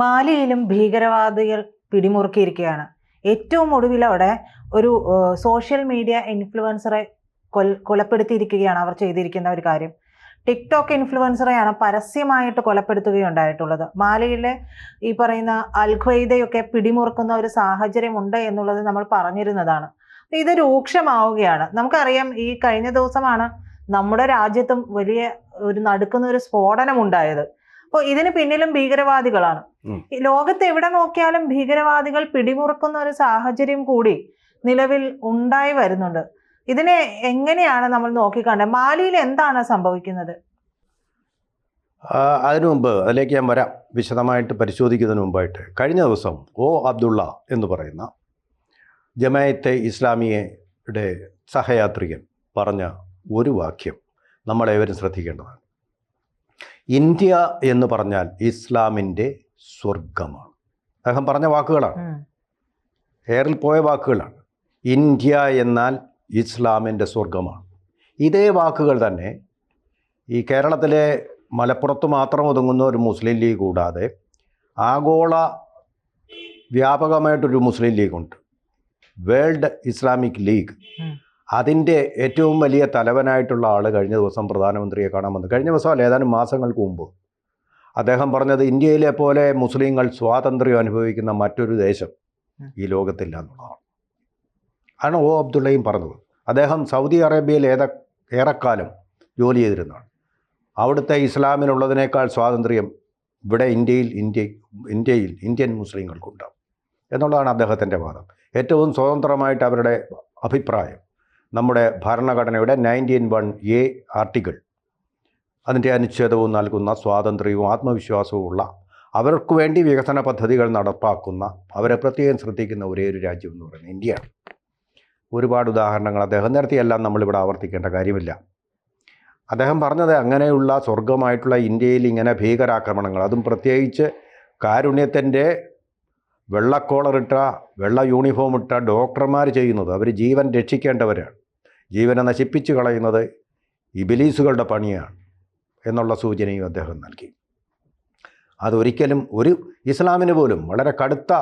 മാലിയിലും ഭീകരവാദികൾ പിടിമുറുക്കിയിരിക്കുകയാണ്. ഏറ്റവും ഒടുവിൽ അവിടെ ഒരു സോഷ്യൽ മീഡിയ ഇൻഫ്ലുവൻസറെ കൊൽ കൊലപ്പെടുത്തിയിരിക്കുകയാണ് അവർ ചെയ്തിരിക്കുന്ന ഒരു കാര്യം. ടിക്ടോക്ക് ഇൻഫ്ലുവൻസറെയാണ് പരസ്യമായിട്ട് കൊലപ്പെടുത്തുകയുണ്ടായിട്ടുള്ളത്. മാലിയിലെ ഈ പറയുന്ന അൽഖ്വയ്ദയൊക്കെ പിടിമുറുക്കുന്ന ഒരു സാഹചര്യം ഉണ്ട് എന്നുള്ളത് നമ്മൾ പറഞ്ഞിരുന്നതാണ്. ഇത് രൂക്ഷമാവുകയാണ്. നമുക്കറിയാം ഈ കഴിഞ്ഞ ദിവസമാണ് നമ്മുടെ രാജ്യത്തും വലിയ ഒരു നടുക്കുന്ന ഒരു സ്ഫോടനം ഉണ്ടായത് അപ്പോൾ ഇതിന് പിന്നിലും ഭീകരവാദികളാണ്. ലോകത്ത് എവിടെ നോക്കിയാലും ഭീകരവാദികൾ പിടിമുറുക്കുന്ന ഒരു സാഹചര്യം കൂടി നിലവിൽ ഉണ്ടായി വരുന്നുണ്ട്. ഇതിനെ എങ്ങനെയാണ് നമ്മൾ നോക്കിക്കാണ്ടത് മാലിയിൽ എന്താണ് സംഭവിക്കുന്നത്? അതിനു മുമ്പ് അതിലേക്ക് ഞാൻ വരാം. വിശദമായിട്ട് പരിശോധിക്കുന്നതിന് മുമ്പായിട്ട്. കഴിഞ്ഞ ദിവസം ഒ അബ്ദുള്ള എന്ന് പറയുന്ന ജമായത്തെ ഇസ്ലാമിയയുടെ സഹയാത്രികൻ പറഞ്ഞ ഒരു വാക്യം നമ്മളേവരും ശ്രദ്ധിക്കേണ്ടതാണ്. ഇന്ത്യ എന്ന് പറഞ്ഞാൽ ഇസ്ലാമിന്റെ സ്വർഗമാണ് അദ്ദേഹം പറഞ്ഞ വാക്കുകളാണ്. എയറിൽ പോയ വാക്കുകളാണ്. ഇന്ത്യ എന്നാൽ ഇസ്ലാമിന്റെ സ്വർഗമാണ് ഇതേ വാക്കുകൾ തന്നെ ഈ കേരളത്തിലെ മലപ്പുറത്ത് മാത്രം ഒതുങ്ങുന്ന ഒരു മുസ്ലിം ലീഗ് കൂടാതെ ആഗോള വ്യാപകമായിട്ടൊരു മുസ്ലിം ലീഗുണ്ട്. World Islamic League. അതിന്റെ ഏറ്റവും വലിയ തലവനായിട്ടുള്ള ആൾ കഴിഞ്ഞ ദിവസം പ്രധാനമന്ത്രിയെ കാണാൻ വന്നു. കഴിഞ്ഞ ദിവസം അല്ല? ഏതാനും മാസങ്ങൾക്ക് മുമ്പ്. അദ്ദേഹം പറഞ്ഞത് ഇന്ത്യയിലെ പോലെ മുസ്ലിങ്ങൾ സ്വാതന്ത്ര്യം അനുഭവിക്കുന്ന മറ്റൊരു ദേശം ഈ ലോകത്തില്ല എന്നുള്ളതാണ്. ആണ് ഒ അബ്ദുള്ളയും പറഞ്ഞത്. അദ്ദേഹം സൗദി അറേബ്യയിൽ ഏത ഏറെക്കാലം ജോലി ചെയ്തിരുന്നതാണ്. അവിടുത്തെ ഇസ്ലാമിനുള്ളതിനേക്കാൾ സ്വാതന്ത്ര്യം ഇവിടെ ഇന്ത്യയിൽ ഇന്ത്യ ഇന്ത്യയിൽ ഇന്ത്യൻ മുസ്ലിങ്ങൾക്കുണ്ടാവും. എന്നുള്ളതാണ് അദ്ദേഹത്തിന്റെ വാദം. ഏറ്റവും സ്വതന്ത്രമായിട്ട് അവരുടെ അഭിപ്രായം. നമ്മുടെ ഭരണഘടനയുടെ നയന്റീൻ വൺ എ ആർട്ടിക്കിൾ. അതിന്റെ അനുച്ഛേദവും നൽകുന്ന സ്വാതന്ത്ര്യവും ആത്മവിശ്വാസവും ഉള്ള അവർക്ക് വേണ്ടി വികസന പദ്ധതികൾ നടപ്പാക്കുന്ന അവരെ പ്രത്യേകം ശ്രദ്ധിക്കുന്ന ഒരേ ഒരു രാജ്യം എന്ന് പറയുന്നത് ഇന്ത്യയാണ് ഒരുപാട് ഉദാഹരണങ്ങൾ. അദ്ദേഹം നിരത്തിയെല്ലാം നമ്മളിവിടെ ആവർത്തിക്കേണ്ട കാര്യമില്ല. അദ്ദേഹം പറഞ്ഞത് അങ്ങനെയുള്ള സ്വർഗമായിട്ടുള്ള ഇന്ത്യയിൽ ഇങ്ങനെ ഭീകരാക്രമണങ്ങൾ അതും പ്രത്യേകിച്ച് കാരുണ്യത്തിന്റെ വെള്ളക്കോളറിട്ട വെള്ള യൂണിഫോം ഇട്ട ഡോക്ടർമാർ ചെയ്യുന്നത് അവർ ജീവൻ രക്ഷിക്കേണ്ടവരാണ്. ജീവനെ നശിപ്പിച്ച് കളയുന്നത് ഇബിലീസുകളുടെ പണിയാണ് എന്നുള്ള സൂചനയും അദ്ദേഹം നൽകി. അതൊരിക്കലും ഒരു ഇസ്ലാമിന് പോലും വളരെ കടുത്ത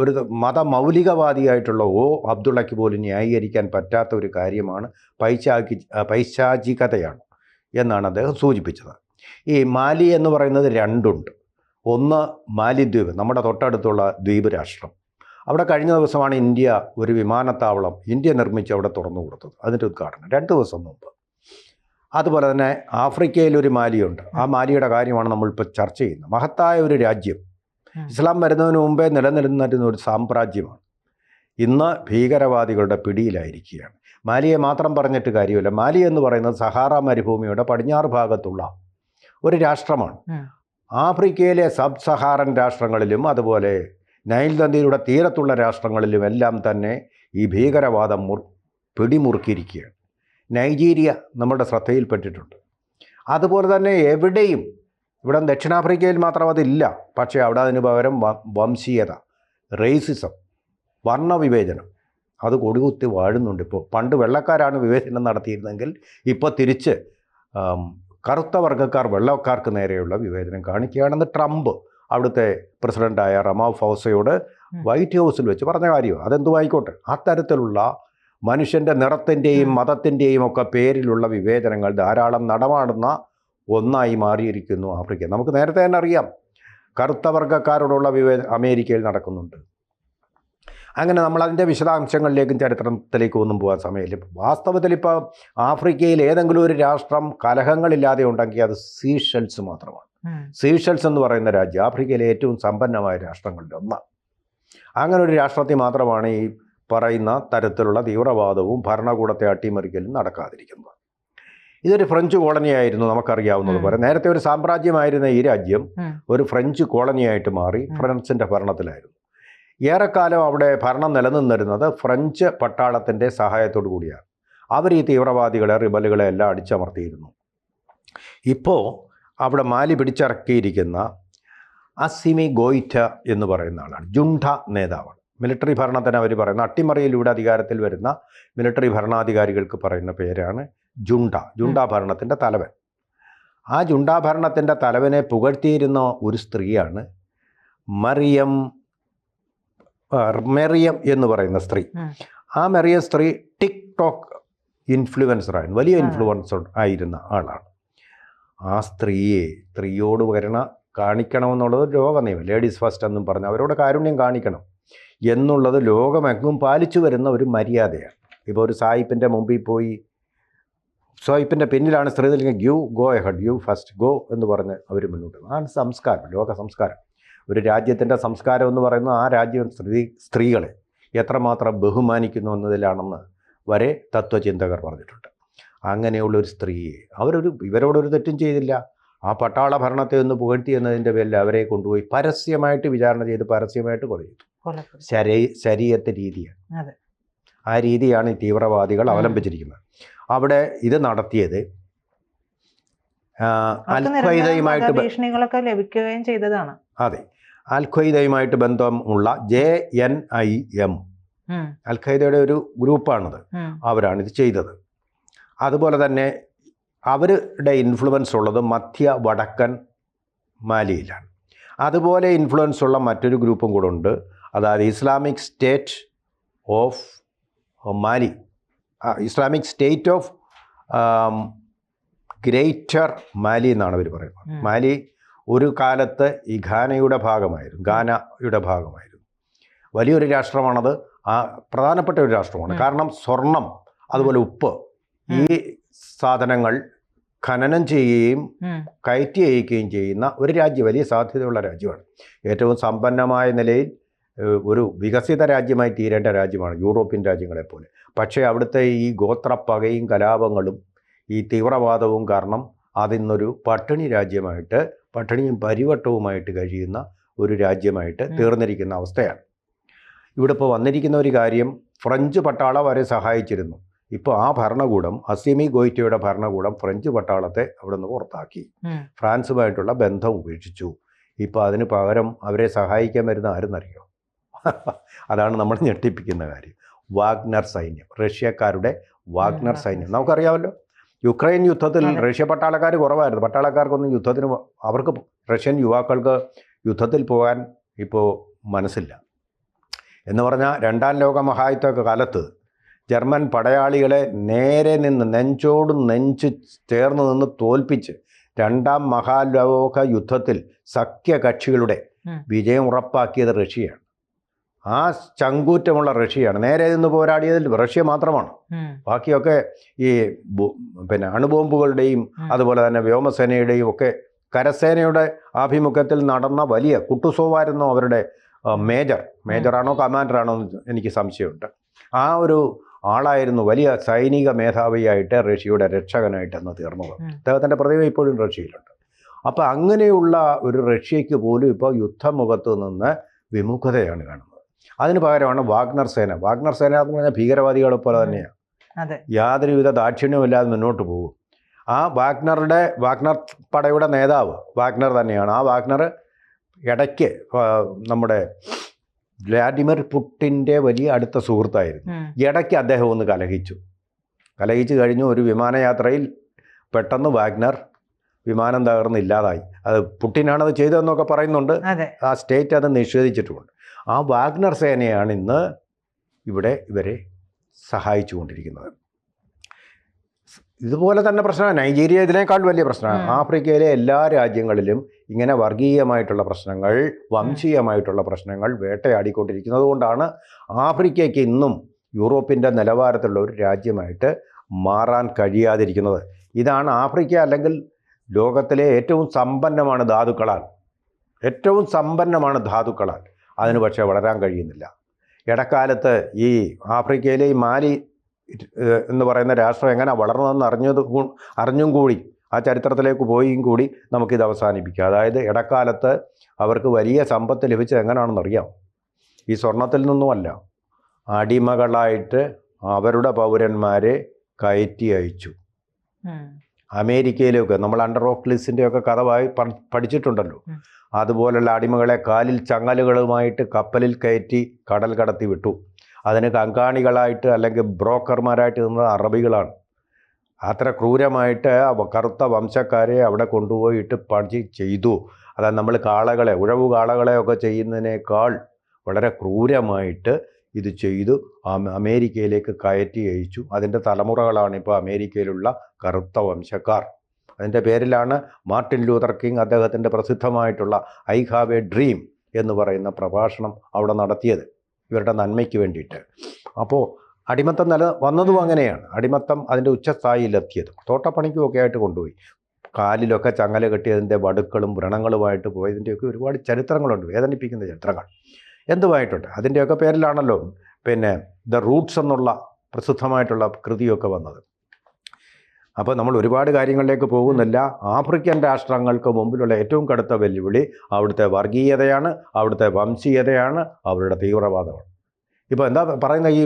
ഒരു മതമൗലികവാദിയായിട്ടുള്ള ഓ അബ്ദുള്ളയ്ക്ക് പോലും ന്യായീകരിക്കാൻ പറ്റാത്ത ഒരു കാര്യമാണ് പൈശാചി പൈശാചികതയാണ് എന്നാണ് അദ്ദേഹം സൂചിപ്പിച്ചത്. ഈ മാലി എന്ന് പറയുന്നത് രണ്ടുണ്ട്. ഒന്ന് മാലിദ്വീപ് നമ്മുടെ തൊട്ടടുത്തുള്ള ദ്വീപ് രാഷ്ട്രം അവിടെ കഴിഞ്ഞ ദിവസമാണ് ഇന്ത്യ ഒരു വിമാനത്താവളം ഇന്ത്യ നിർമ്മിച്ച് അവിടെ തുറന്നു കൊടുത്തത്. അതിന്റെ ഉദ്ഘാടനം രണ്ട് ദിവസം മുമ്പ്. അതുപോലെ തന്നെ ആഫ്രിക്കയിലൊരു മാലിയുണ്ട്. ആ മാലിയുടെ കാര്യമാണ് നമ്മളിപ്പോൾ ചർച്ച ചെയ്യുന്നത്. മഹത്തായ ഒരു രാജ്യം. ഇസ്ലാം വരുന്നതിന് മുമ്പേ നിലനിന്നിരുന്ന ഒരു സാമ്രാജ്യമാണ്. ഇന്ന് ഭീകരവാദികളുടെ പിടിയിലായിരിക്കുകയാണ്. മാലിയെ മാത്രം പറഞ്ഞിട്ട് കാര്യമില്ല. മാലി എന്ന് പറയുന്നത് സഹാറ മരുഭൂമിയുടെ പടിഞ്ഞാറ് ഭാഗത്തുള്ള ഒരു രാഷ്ട്രമാണ്. ആഫ്രിക്കയിലെ സബ് സഹാറൻ രാഷ്ട്രങ്ങളിലും അതുപോലെ നൈൽ നദിയുടെ തീരത്തുള്ള രാഷ്ട്രങ്ങളിലും എല്ലാം തന്നെ ഈ ഭീകരവാദം മുർ പിടിമുറുക്കിയിരിക്കുകയാണ്. നൈജീരിയ നമ്മുടെ ശ്രദ്ധയിൽപ്പെട്ടിട്ടുണ്ട്. അതുപോലെ തന്നെ എവിടെയും ഇവിടെ ദക്ഷിണാഫ്രിക്കയിൽ മാത്രം അതില്ല പക്ഷേ അവിടെ അതിന് പകരം വംശീയത റേസിസം വർണവിവേചനം അത് കൊടികുത്തി വാഴുന്നുണ്ട് ഇപ്പോൾ. പണ്ട് വെള്ളക്കാരാണ് വിവേചനം നടത്തിയിരുന്നെങ്കിൽ ഇപ്പോൾ തിരിച്ച് കറുത്ത വർഗക്കാർ വെള്ളക്കാർക്ക് നേരെയുള്ള വിവേചനം കാണിക്കുകയാണെന്ന് ട്രംപ് അവിടുത്തെ പ്രസിഡന്റായ റമാ ഫൗസയോട് വൈറ്റ് ഹൗസിൽ വെച്ച് പറഞ്ഞ കാര്യമാണ്. അതെന്തു ആയിക്കോട്ടെ അത്തരത്തിലുള്ള മനുഷ്യന്റെ നിറത്തിന്റെയും. മതത്തിന്റെയും ഒക്കെ പേരിലുള്ള വിവേചനങ്ങൾ ധാരാളം നടമാടുന്ന ഒന്നായി മാറിയിരിക്കുന്നു ആഫ്രിക്ക. നമുക്ക് നേരത്തെ തന്നെ അറിയാം കറുത്ത വർഗക്കാരോടുള്ള വിവേ അമേരിക്കയിൽ നടക്കുന്നുണ്ട്. അങ്ങനെ നമ്മൾ അതിന്റെ വിശദാംശങ്ങളിലേക്കും ചരിത്രത്തിലേക്കും ഒന്നും പോകാൻ സമയമില്ല. വാസ്തവത്തിൽ ഇപ്പോൾ ആഫ്രിക്കയിൽ ഏതെങ്കിലും ഒരു രാഷ്ട്രം കലഹങ്ങളില്ലാതെ ഉണ്ടെങ്കിൽ അത് സീഷൽസ് മാത്രമാണ്. സീഷൽസ് എന്ന് പറയുന്ന രാജ്യം ആഫ്രിക്കയിലെ ഏറ്റവും സമ്പന്നമായ രാഷ്ട്രങ്ങളിൽ ഒന്നാണ്. അങ്ങനെ ഒരു രാഷ്ട്രത്തിൽ മാത്രമാണ് ഈ പറയുന്ന തരത്തിലുള്ള തീവ്രവാദവും ഭരണകൂടത്തെ അട്ടിമറിക്കലും നടക്കാതിരിക്കുന്നത്. ഇതൊരു ഫ്രഞ്ച് കോളനിയായിരുന്നു നമുക്കറിയാവുന്നതുപോലെ നേരത്തെ ഒരു സാമ്രാജ്യമായിരുന്ന ഈ രാജ്യം ഒരു ഫ്രഞ്ച് കോളനിയായിട്ട് മാറി ഫ്രാൻസിന്റെ ഭരണത്തിലായിരുന്നു. ഏറെക്കാലം അവിടെ ഭരണം നിലനിന്നിരുന്നത് ഫ്രഞ്ച് പട്ടാളത്തിന്റെ സഹായത്തോടു കൂടിയാണ്. അവർ ഈ തീവ്രവാദികളെ റിബലുകളെ എല്ലാം അടിച്ചമർത്തിയിരുന്നു. ഇപ്പോൾ അവിടെ മാലി പിടിച്ചിറക്കിയിരിക്കുന്ന അസിമി ഗോയിറ്റ എന്ന് പറയുന്ന ആളാണ്. ജുണ്ട നേതാവാണ്. മിലിറ്ററി ഭരണത്തിന് അവർ പറയുന്ന അട്ടിമറിയിലൂടെ അധികാരത്തിൽ വരുന്ന മിലിറ്ററി ഭരണാധികാരികൾക്ക് പറയുന്ന പേരാണ് ജുണ്ട ജുണ്ട ഭരണത്തിന്റെ തലവൻ. ആ ജുണ്ടാഭരണത്തിന്റെ തലവനെ പുകഴ്ത്തിയിരുന്ന ഒരു സ്ത്രീയാണ് മറിയം മെറിയം എന്ന് പറയുന്ന സ്ത്രീ. ആ. മെറിയം സ്ത്രീ ടിക് ടോക്ക് ഇൻഫ്ലുവൻസറായിരുന്നു വലിയ ഇൻഫ്ലുവൻസർ ആയിരുന്ന ആളാണ്. ആ സ്ത്രീയെ സ്ത്രീയോട് വരണ കാണിക്കണമെന്നുള്ളത് ലോക നിയമം ലേഡീസ് ഫസ്റ്റ് എന്നും പറഞ്ഞ് അവരോട് കാരുണ്യം കാണിക്കണം എന്നുള്ളത് ലോകമെങ്ങും പാലിച്ചു വരുന്ന ഒരു മര്യാദയാണ്. ഇപ്പോൾ ഒരു സായിപ്പിന്റെ മുമ്പിൽ പോയി സായിപ്പിന്റെ പിന്നിലാണ് സ്ത്രീ നിൽക്കുന്നത് you go ahead you first go എന്ന് പറഞ്ഞ് അവർ മുന്നോട്ട് ആണ് സംസ്കാരം ലോക സംസ്കാരം. ഒരു രാജ്യത്തിന്റെ സംസ്കാരം എന്ന് പറയുന്നത് ആ രാജ്യം സ്ത്രീ സ്ത്രീകളെ എത്രമാത്രം ബഹുമാനിക്കുന്നു എന്നതിലാണെന്ന് വരെ തത്വചിന്തകർ പറഞ്ഞിട്ടുണ്ട്. അങ്ങനെയുള്ള ഒരു സ്ത്രീയെ അവരൊരു ഇവരോടൊരു തെറ്റും ചെയ്തില്ല. ആ പട്ടാള ഭരണത്തെ ഒന്ന് പുകഴ്ത്തി എന്നതിന്റെ പേരിൽ അവരെ കൊണ്ടുപോയി പരസ്യമായിട്ട് വിചാരണ ചെയ്ത് പരസ്യമായിട്ട് കൊല ചെയ്തു. ശരീ ശരീരത്തെ രീതിയാണ്. ആ രീതിയാണ് ഈ തീവ്രവാദികൾ. അവലംബിച്ചിരിക്കുന്നത്. അവിടെ ഇത് നടത്തിയത് അൽഖ്വയ്ദയുമായിട്ട് ഭീഷണികളൊക്കെ ലഭിക്കുകയും ചെയ്തതാണ്. അതെ. അൽഖ്വയ്ദയുമായിട്ട് ബന്ധമുള്ള ജെ എൻ ഐ എം. അൽഖയ്ദയുടെ ഒരു ഗ്രൂപ്പാണത്. അവരാണ് ഇത് ചെയ്തത്. അതുപോലെ തന്നെ അവരുടെ ഇൻഫ്ലുവൻസ് ഉള്ളത് മധ്യ വടക്കൻ മാലിയിലാണ്. അതുപോലെ ഇൻഫ്ലുവൻസ് ഉള്ള മറ്റൊരു ഗ്രൂപ്പും കൂടെ ഉണ്ട്. അതായത് Islamic State of Mali. Islamic State of Greater Mali എന്നാണ് അവർ പറയുന്നത്. മാലി ഒരു കാലത്ത് ഈ ഘാനയുടെ ഭാഗമായിരുന്നു ഘാനയുടെ ഭാഗമായിരുന്നു. വലിയൊരു രാഷ്ട്രമാണത് ആ പ്രധാനപ്പെട്ട ഒരു രാഷ്ട്രമാണ്. കാരണം സ്വർണം അതുപോലെ ഉപ്പ് ഈ സാധനങ്ങൾ ഖനനം ചെയ്യുകയും കയറ്റി അയക്കുകയും ചെയ്യുന്ന ഒരു രാജ്യം വലിയ സാധ്യതയുള്ള രാജ്യമാണ്. ഏറ്റവും സമ്പന്നമായ നിലയിൽ ഒരു വികസിത രാജ്യമായി തീരേണ്ട രാജ്യമാണ് യൂറോപ്യൻ രാജ്യങ്ങളെ പോലെ. പക്ഷേ അവിടുത്തെ ഈ ഗോത്രപ്പകയും കലാപങ്ങളും ഈ തീവ്രവാദവും കാരണം അതിന്നൊരു പട്ടിണി രാജ്യമായിട്ട് പട്ടിണിയും പരിവട്ടവുമായിട്ട് കഴിയുന്ന ഒരു രാജ്യമായിട്ട് തീർന്നിരിക്കുന്ന അവസ്ഥയാണ്. ഇവിടെ ഇപ്പോൾ വന്നിരിക്കുന്ന ഒരു കാര്യം ഫ്രഞ്ച് പട്ടാളം അവരെ സഹായിച്ചിരുന്നു. ഇപ്പോൾ ആ ഭരണകൂടം അസിമി ഗോയിറ്റയുടെ ഭരണകൂടം ഫ്രഞ്ച് പട്ടാളത്തെ അവിടെ നിന്ന് പുറത്താക്കി ഫ്രാൻസുമായിട്ടുള്ള ബന്ധം ഉപേക്ഷിച്ചു. ഇപ്പോൾ അതിന് പകരം അവരെ സഹായിക്കാൻ വരുന്ന ആരെന്നറിയോ? അതാണ് നമ്മൾ ഞെട്ടിപ്പിക്കുന്ന കാര്യം. വാഗ്നർ സൈന്യം റഷ്യക്കാരുടെ വാഗ്നർ സൈന്യം. നമുക്കറിയാമല്ലോ. യുക്രൈൻ യുദ്ധത്തിൽ റഷ്യ പട്ടാളക്കാർ കുറവായിരുന്നു. പട്ടാളക്കാർക്കൊന്നും യുദ്ധത്തിന് അവർക്ക് റഷ്യൻ യുവാക്കൾക്ക് യുദ്ധത്തിൽ പോകാൻ ഇപ്പോൾ മനസ്സില്ല. എന്ന് പറഞ്ഞാൽ രണ്ടാം ലോക മഹായുദ്ധ കാലത്ത് ജർമ്മൻ പടയാളികളെ നേരെ നിന്ന് നെഞ്ചോട് നെഞ്ച് ചേർന്ന് നിന്ന് തോൽപ്പിച്ച് രണ്ടാം മഹാലോക യുദ്ധത്തിൽ സഖ്യകക്ഷികളുടെ വിജയം ഉറപ്പാക്കിയത് റഷ്യയാണ്. ആ ചങ്കൂറ്റമുള്ള റഷ്യയാണ്. നേരെ നിന്ന് പോരാടിയതിൽ റഷ്യ മാത്രമാണ്. ബാക്കിയൊക്കെ ഈ പിന്നെ അണുബോംബുകളുടെയും അതുപോലെ തന്നെ വ്യോമസേനയുടെയും ഒക്കെ കരസേനയുടെ ആഭിമുഖ്യത്തിൽ നടന്ന വലിയ കുട്ടുസോവായിരുന്നു അവരുടെ മേജർ. മേജറാണോ കമാൻഡറാണോ എനിക്ക് സംശയമുണ്ട്. ആ ഒരു ആളായിരുന്നു വലിയ സൈനിക മേധാവിയായിട്ട് റഷ്യയുടെ രക്ഷകനായിട്ട് അന്ന് തീർന്നത്. അദ്ദേഹത്തിന്റെ പ്രതിഭ ഇപ്പോഴും റഷ്യയിലുണ്ട്. അപ്പോൾ അങ്ങനെയുള്ള ഒരു റഷ്യയ്ക്ക് പോലും ഇപ്പോൾ യുദ്ധമുഖത്ത് നിന്ന് വിമുഖതയാണ് കാണുന്നത്. അതിന് പകരമാണ് വാഗ്നർ സേന. വാഗ്നർ സേന എന്ന് പറഞ്ഞാൽ ഭീകരവാദികളെ പോലെ. തന്നെയാണ് അതെ. യാതൊരുവിധ ദാക്ഷിണ്യമില്ലാതെ മുന്നോട്ട് പോകും. ആ വാഗ്നറുടെ വാഗ്നർ പടയുടെ നേതാവ് വാഗ്നർ തന്നെയാണ്. ആ വാഗ്നർ ഇടയ്ക്ക് നമ്മുടെ വ്ലാഡിമിർ പുട്ടിന്റെ വലിയ അടുത്ത സുഹൃത്തായിരുന്നു. ഇടയ്ക്ക് അദ്ദേഹം ഒന്ന് കലഹിച്ചു. കലഹിച്ചു കഴിഞ്ഞു ഒരു വിമാനയാത്രയിൽ പെട്ടെന്ന് വാഗ്നർ വിമാനം തകർന്ന് ഇല്ലാതായി. അത് പുട്ടിനാണത് ചെയ്തതെന്നൊക്കെ പറയുന്നുണ്ട്. ആ സ്റ്റേറ്റ് അത് നിഷേധിച്ചിട്ടുമുണ്ട്. ആ വാഗ്നർ സേനയാണ് ഇന്ന് ഇവിടെ ഇവരെ സഹായിച്ചു കൊണ്ടിരിക്കുന്നത് ഇതുപോലെ തന്നെ പ്രശ്നമാണ്. നൈജീരിയ ഇതിനേക്കാൾ വലിയ പ്രശ്നമാണ്. ആഫ്രിക്കയിലെ എല്ലാ രാജ്യങ്ങളിലും ഇങ്ങനെ വർഗീയമായിട്ടുള്ള പ്രശ്നങ്ങൾ വംശീയമായിട്ടുള്ള പ്രശ്നങ്ങൾ വേട്ടയാടിക്കൊണ്ടിരിക്കുന്നത് കൊണ്ടാണ് ആഫ്രിക്കയ്ക്ക് ഇന്നും യൂറോപ്പിന്റെ നിലവാരത്തിലുള്ള ഒരു രാജ്യമായിട്ട് മാറാൻ കഴിയാതിരിക്കുന്നത്. ഇതാണ് ആഫ്രിക്ക അല്ലെങ്കിൽ ലോകത്തിലെ ഏറ്റവും സമ്പന്നമാണ് ധാതുക്കളാൽ. ഏറ്റവും സമ്പന്നമാണ് ധാതുക്കളാൽ. അതിന് പക്ഷേ വളരാൻ കഴിയുന്നില്ല. ഇടക്കാലത്ത് ഈ ആഫ്രിക്കയിലെ ഈ മാലി എന്ന് പറയുന്ന രാഷ്ട്രം എങ്ങനെ വളർന്നതെന്ന് അറിഞ്ഞത് അറിഞ്ഞും കൂടി ആ ചരിത്രത്തിലേക്ക് പോയും കൂടി നമുക്കിത് അവസാനിപ്പിക്കാം. അതായത് ഇടക്കാലത്ത് അവർക്ക് വലിയ സമ്പത്ത് ലഭിച്ചത് എങ്ങനെയാണെന്ന് അറിയാം. ഈ സ്വർണത്തിൽ നിന്നുമല്ല. അടിമകളായിട്ട് അവരുടെ പൗരന്മാരെ കയറ്റി അയച്ചു. അമേരിക്കയിലൊക്കെ നമ്മൾ അണ്ടർ ഓക്ലിസിന്റെ ഒക്കെ കഥ വായി പഠിച്ചിട്ടുണ്ടല്ലോ. അതുപോലുള്ള അടിമകളെ കാലിൽ ചങ്ങലുകളുമായിട്ട് കപ്പലിൽ കയറ്റി കടൽ കടത്തി വിട്ടു. അതിന് കങ്കാണികളായിട്ട് അല്ലെങ്കിൽ ബ്രോക്കർമാരായിട്ട് നിന്നത് അറബികളാണ്. അത്ര ക്രൂരമായിട്ട് കറുത്ത വംശക്കാരെ അവിടെ കൊണ്ടുപോയിട്ട് പണി ചെയ്തു. അതായത് നമ്മൾ കാളകളെ ഉഴവു കാളകളെ ഒക്കെ ചെയ്യുന്നതിനേക്കാൾ വളരെ ക്രൂരമായിട്ട് ഇത് ചെയ്തു. അമേരിക്കയിലേക്ക് കയറ്റി അയച്ചു. അതിന്റെ തലമുറകളാണ് ഇപ്പോൾ അമേരിക്കയിലുള്ള കറുത്ത വംശക്കാർ. അതിന്റെ പേരിലാണ് മാർട്ടിൻ ലൂതർ കിങ് അദ്ദേഹത്തിന്റെ പ്രസിദ്ധമായിട്ടുള്ള ഐ ഹാവ് എ ഡ്രീം എന്ന് പറയുന്ന പ്രഭാഷണം അവിടെ നടത്തിയത്. ഇവരുടെ നന്മയ്ക്ക് വേണ്ടിയിട്ട്. അപ്പോൾ അടിമത്തം നില വന്നതും അങ്ങനെയാണ്. അടിമത്തം അതിന്റെ ഉച്ചസ്ഥായിയിലെത്തിയതും. തോട്ടപ്പണിക്കും ഒക്കെ ആയിട്ട് കൊണ്ടുപോയി. കാലിലൊക്കെ ചങ്ങല കെട്ടിയതിന്റെ വടുക്കളും വ്രണങ്ങളുമായിട്ട് പോയതിന്റെയൊക്കെ ഒരുപാട് ചരിത്രങ്ങളുണ്ട്. വേദനിപ്പിക്കുന്ന ചരിത്രങ്ങൾ. എന്തുമായിട്ടുണ്ട്? അതിന്റെയൊക്കെ പേരിലാണല്ലോ പിന്നെ ദ റൂട്ട്സ് എന്നുള്ള പ്രസിദ്ധമായിട്ടുള്ള കൃതിയൊക്കെ വന്നത്. അപ്പോൾ നമ്മൾ ഒരുപാട് കാര്യങ്ങളിലേക്ക് പോകുന്നില്ല. ആഫ്രിക്കൻ രാഷ്ട്രങ്ങൾക്ക് മുമ്പിലുള്ള ഏറ്റവും കടുത്ത വെല്ലുവിളി അവിടുത്തെ വർഗീയതയാണ് അവിടുത്തെ വംശീയതയാണ് അവരുടെ തീവ്രവാദമാണ്. ഇപ്പോൾ എന്താ പറയുന്നത്? ഈ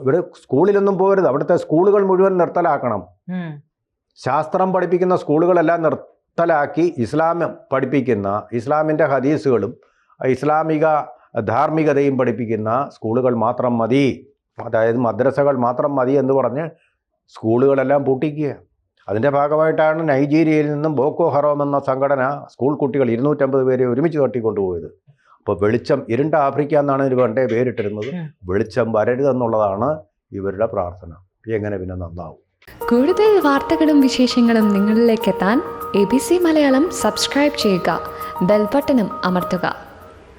ഇവിടെ സ്കൂളിലൊന്നും പോകരുത്. അവിടുത്തെ സ്കൂളുകൾ മുഴുവൻ നിർത്തലാക്കണം. ശാസ്ത്രം പഠിപ്പിക്കുന്ന സ്കൂളുകളെല്ലാം നിർത്തലാക്കി ഇസ്ലാം പഠിപ്പിക്കുന്ന ഇസ്ലാമിന്റെ ഹദീസുകളും ഇസ്ലാമിക ധാർമ്മികതയും പഠിപ്പിക്കുന്ന സ്കൂളുകൾ മാത്രം മതി. അതായത് മദ്രസകൾ മാത്രം മതി എന്ന് പറഞ്ഞ് സ്കൂളുകളെല്ലാം പൂട്ടിക്കുക. അതിന്റെ ഭാഗമായിട്ടാണ് നൈജീരിയയിൽ നിന്നും ബോക്കോ ഹറോം എന്ന സംഘടന സ്കൂൾ കുട്ടികൾ ഇരുന്നൂറ്റമ്പത് പേരെ ഒരുമിച്ച് തട്ടിക്കൊണ്ടുപോയത്. അപ്പോൾ വെളിച്ചം ഇരുണ്ട ആഫ്രിക്ക എന്നാണ് ഇതിന് പണ്ടേ പേരിട്ടിരുന്നത്. വെളിച്ചം വരരുതെന്നുള്ളതാണ് ഇവരുടെ പ്രാർത്ഥന. എങ്ങനെ പിന്നെ നന്നാവും? കൂടുതൽ വാർത്തകളും വിശേഷങ്ങളും നിങ്ങളിലേക്ക് എത്താൻ A B C Malayalam subscribe ചെയ്യുക. ബെൽബട്ടനും അമർത്തുക.